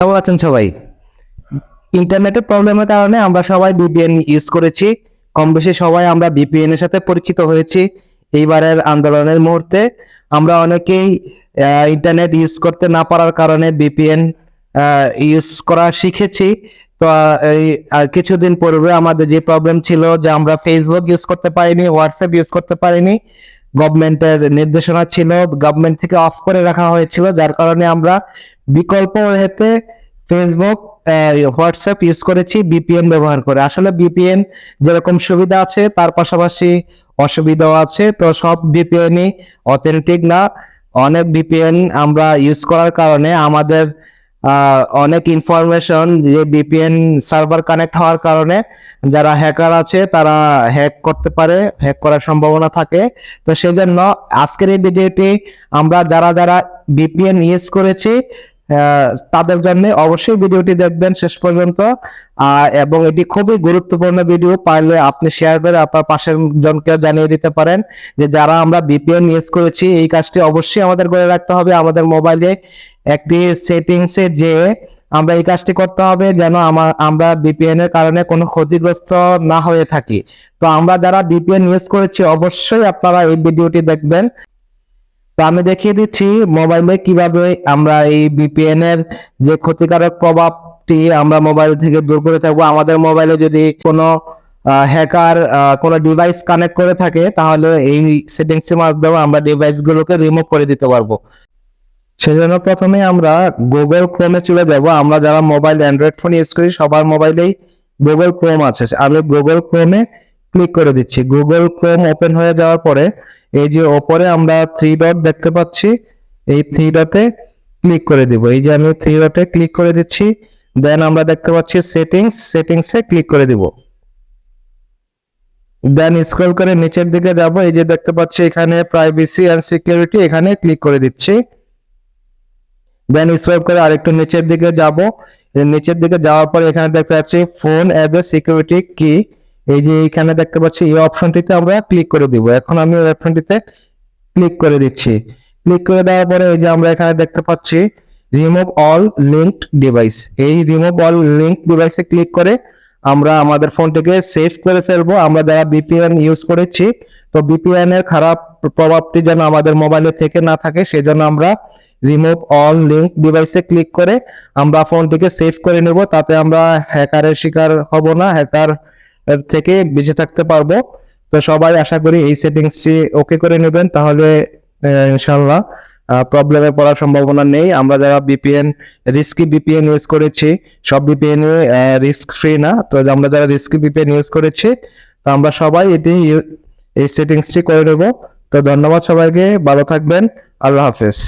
কেমন আছেন সবাই? ইন্টারনেটের প্রবলেমের কারণে আমরা সবাই ভিপিএন ইউজ করেছি। কম বেশি সবাই আমরা ভিপিএন এর সাথে পরিচিত হয়েছি এইবারের আন্দোলনের মুহূর্তে। আমরা অনেকেই ইন্টারনেট ইউজ করতে না পারার কারণে ভিপিএন ইউজ করা শিখেছি। তো এই কিছুদিন পূর্বে আমাদের যে প্রবলেম ছিল যে আমরা ফেসবুক ইউজ করতে পারিনি হোয়াটসঅ্যাপ ইউজ করতে পারিনি গভর্নমেন্টের নির্দেশনা ছিল গভর্নমেন্ট থেকে অফ করে রাখা হয়েছিল, যার কারণে আমরা বিকল্প হেতে ফেসবুক হোয়াটসঅ্যাপ ইউজ করেছি বিপিএন ব্যবহার করে। আসলে বিপিএন যেরকম সুবিধা আছে, তার পাশাপাশি অসুবিধাও আছে, তো সব বিপিএনই অথেন্টিক না। অনেক বিপিএন আমরা ইউজ করার কারণে আমাদের অনেক ইনফরমেশন যে বিপিএন সার্ভার কানেক্ট হওয়ার কারণে যারা হ্যাকার আছে, তারা হ্যাক করতে পারে হ্যাক করার সম্ভাবনা থাকে। তো সেই জন্য আজকের এই ভিডিওটি আমরা যারা যারা বিপিএন ইউজ করেছি তাদের জন্য অবশ্যই ভিডিওটি দেখবেন শেষ পর্যন্ত। এবং এটি খুবই গুরুত্বপূর্ণ ভিডিও, পারলে আপনি শেয়ার করে আপনার পাশের জনকে জানিয়ে দিতে পারেন যে যারা আমরা বিপিএন ইউজ করেছি, এই কাজটি অবশ্যই আমাদের করে রাখতে হবে। আমাদের মোবাইলে একটি সেটিংসে যে আমরা এই কাজটি করতে হবে যেন আমার, আমরা বিপিএন এর কারণে কোনো ক্ষতিগ্রস্ত না হয়ে থাকি। তো আমরা যারা বিপিএন ইউজ করেছি, অবশ্যই আপনারা এই ভিডিওটি দেখবেন। তো আমি দেখিয়ে দিচ্ছি মোবাইলে কীভাবে আমরা এই বিপিএন এর যে ক্ষতিকারক প্রভাবটি আমরা মোবাইল থেকে দূর করে থাকব। আমাদের মোবাইলে যদি কোনো হ্যাকার কোনো ডিভাইস কানেক্ট করে থাকে, তাহলে এই সেটিংস এর মাধ্যমে আমরা ডিভাইস গুলোকে রিমুভ করে দিতে পারব। সেজন্য প্রথমে আমরা গুগল ক্রোমে চলে যাব। আমরা যারা মোবাইল অ্যান্ড্রয়েড ফোন ইউজ করি, সবার মোবাইলেই গুগল ক্রোম আছে। আমি গুগল ক্রোমে ক্লিক করে দিচ্ছি। গুগল ক্রোম ওপেন হয়ে যাওয়ার পরে এই যে ওপরে আমরা থ্রি ডট দেখতে পাচ্ছি, এই থ্রি ডটে ক্লিক করে দিব। এই যে আমি থ্রি ডটে ক্লিক করে দিচ্ছি দেন আমরা দেখতে পাচ্ছি সেটিংস সেটিংসে ক্লিক করে দিব। দেন স্ক্রল করে নিচের দিকে যাব, এই যে দেখতে পাচ্ছি এখানে প্রাইভেসি এন্ড সিকিউরিটি এখানে ক্লিক করে দিচ্ছি। দেন স্ক্রল করে আরেকটু নিচের দিকে যাব নিচের দিকে যাওয়ার পর এখানে দেখতে পাচ্ছি ফোন অ্যাজ এ সিকিউরিটি কি এই যে এইখানে দেখতে পাচ্ছি, এই অপশনটিতে আমরা ক্লিক করে দিব। এখন আমি ওই অপশনটিতে ক্লিক করে দিচ্ছি। ক্লিক করে দেওয়ার পরে এই যে আমরা এখানে দেখতে পাচ্ছি রিমুভ অল লিঙ্কড ডিভাইস এই রিমুভ অল লিঙ্ক ডিভাইসে ক্লিক করে আমরা আমাদের ফোনটিকে সেভ করে ফেলব। আমরা যারা বিপিএন ইউজ করেছি, তো বিপিএন এর খারাপ প্রভাবটি যেন আমাদের মোবাইলে থেকে না থাকে, সেজন্য আমরা রিমুভ অল লিঙ্ক ডিভাইসে ক্লিক করে আমরা ফোনটিকে সেভ করে নেব। তাতে আমরা হ্যাকারের শিকার হব না, হ্যাকার থেকে বেঁচে থাকতে পারব। তো সবাই আশা করি এই সেটিংসটি ওকে করে নেবেন। তাহলে ইনশাল্লাহ প্রবলেমে পড়ার সম্ভাবনা নেই। আমরা যারা বিপিএন রিস্কি বিপিএন ইউজ করেছি, সব বিপিএন রিস্ক ফ্রি না। তো আমরা যারা রিস্কি বিপিএন ইউজ করেছি, তো আমরা সবাই এটি এই সেটিংসটি করে নেব। তো ধন্যবাদ সবাইকে। ভালো থাকবেন। আল্লাহ হাফেজ।